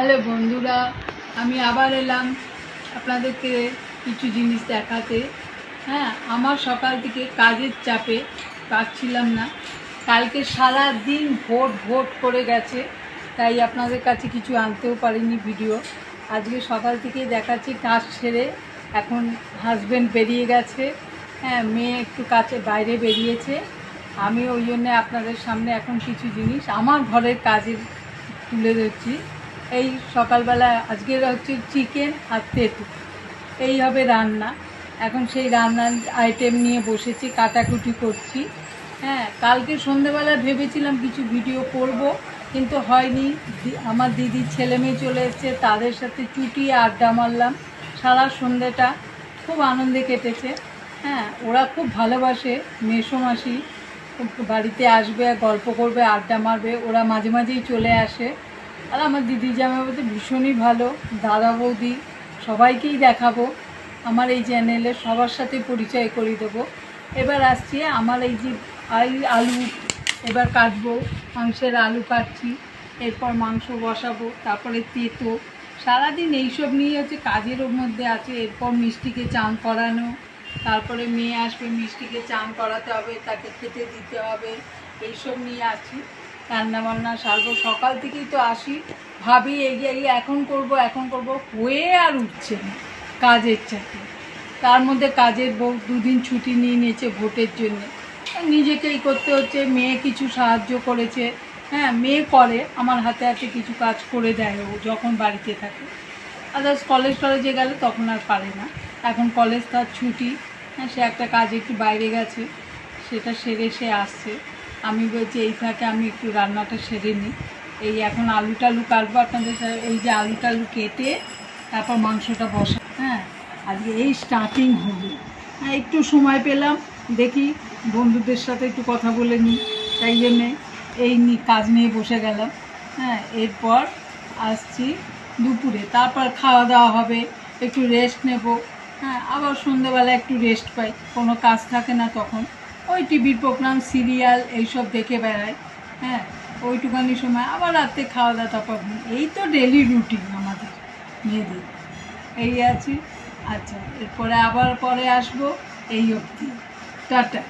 Hello বন্ধুরা, আমি আবার এলাম আপনাদেরকে কিছু জিনিস দেখাতে। হ্যাঁ আমার সকাল থেকে কাজের চাপে পাচ্ছিলাম না। কালকে সারা দিন ভোট ভোট করে গেছে, তাই আপনাদের কাছে কিছু আনতেও পারিনি ভিডিও। আজকে সকাল থেকে দেখাচ্ছি, কাজ ছেড়ে এখন হাজব্যান্ড বেরিয়ে গেছে। হ্যাঁ মেয়ে একটু কাছে বাইরে বেরিয়েছে। আমি ওই জন্যে আপনাদের সামনে এখন কিছু জিনিস আমার ঘরের কাজের তুলে ধরছি। এই সকালবেলা আজকের হচ্ছে চিকেন আর তেঁতু এই হবে রান্না। এখন সেই রান্নার আইটেম নিয়ে বসেছি, কাটাকুটি করছি। হ্যাঁ কালকে সন্ধেবেলা ভেবেছিলাম কিছু ভিডিও করব, কিন্তু হয়নি। আমার দিদির ছেলে মেয়ে চলে এসছে, তাদের সাথে চুটিয়ে আড্ডা মারলাম। সারা সন্ধেটা খুব আনন্দে কেটেছে। হ্যাঁ ওরা খুব ভালোবাসে মেসোমাসি বাড়িতে আসবে, গল্প করবে, আড্ডা মারবে, ওরা মাঝে মাঝেই চলে আসে। আর আমার দিদি জামাইবাবু তো ভীষণই ভালো, দাদা বৌদি, সবাইকেই দেখাবো। আমার এই চ্যানেলে সবার সাথে পরিচয় করে দেবো। এবার আসছি আমার এই যে আলু, এবার কাটবো, মাংসের আলু কাটছি, এরপর মাংস বসাবো, তারপরে তেতো। সারাদিন এইসব নিয়ে হচ্ছে কাজের মধ্যে আছে, এরপর মিষ্টিকে চান করানো, তারপরে মেয়ে আসবে, মিষ্টিকে চান করাতে হবে, তাকে খেতে দিতে হবে, এইসব নিয়ে আছি। রান্না বান্না সারবো। সকাল থেকেই তো আসি। ভাবি, এগিয়ে এগিয়ে, এখন করব এখন করব, হয়ে আর উঠছে না কাজের চাপে। তার মধ্যে কাজের বউ দুদিন ছুটি নিয়ে নিয়েছে ভোটের জন্য। নিজেকেই করতে হচ্ছে, মেয়ে কিছু সাহায্য করেছে। হ্যাঁ মেয়ে করে, আমার হাতে হাতে কিছু কাজ করে দেয় ও যখন বাড়িতে থাকে। আদার্স কলেজ টলেজে গেলে তখন আর পারে না। এখন কলেজ তার ছুটি। হ্যাঁ সে একটা কাজে একটু বাইরে গেছে, সেটা সেরে সে আসছে। আমি বলছি, এই থাকে আমি একটু রান্নাটা সেরে নিই। এই এখন আলু টালু কাটবো আপনাদের এই যে আলু টালু কেটে তারপর মাংসটা বসা হ্যাঁ? আজকে এই স্টার্টিং হবে। হ্যাঁ একটু সময় পেলাম, দেখি বন্ধুদের সাথে একটু কথা বলে নিই। তাই জন্যে এই নি- কাজ নিয়ে বসে গেলাম। হ্যাঁ এরপর আসছি দুপুরে। তারপর খাওয়া দাওয়া হবে, একটু রেস্ট নেব। হ্যাঁ আবার সন্ধ্যেবেলা একটু রেস্ট পাই। কোনো কাজ থাকে না তখন। ওই টিভির প্রোগ্রাম, সিরিয়াল, এইসব দেখে বেড়ায় হ্যাঁ ওইটুখানি সময়। আবার রাত্রে খাওয়া দাওয়া তারপর। এই তো ডেলি রুটিন আমাদের, মেয়েদের। এই আছি। আচ্ছা এরপরে আবার পরে আসব, এই অবধি। টাটা।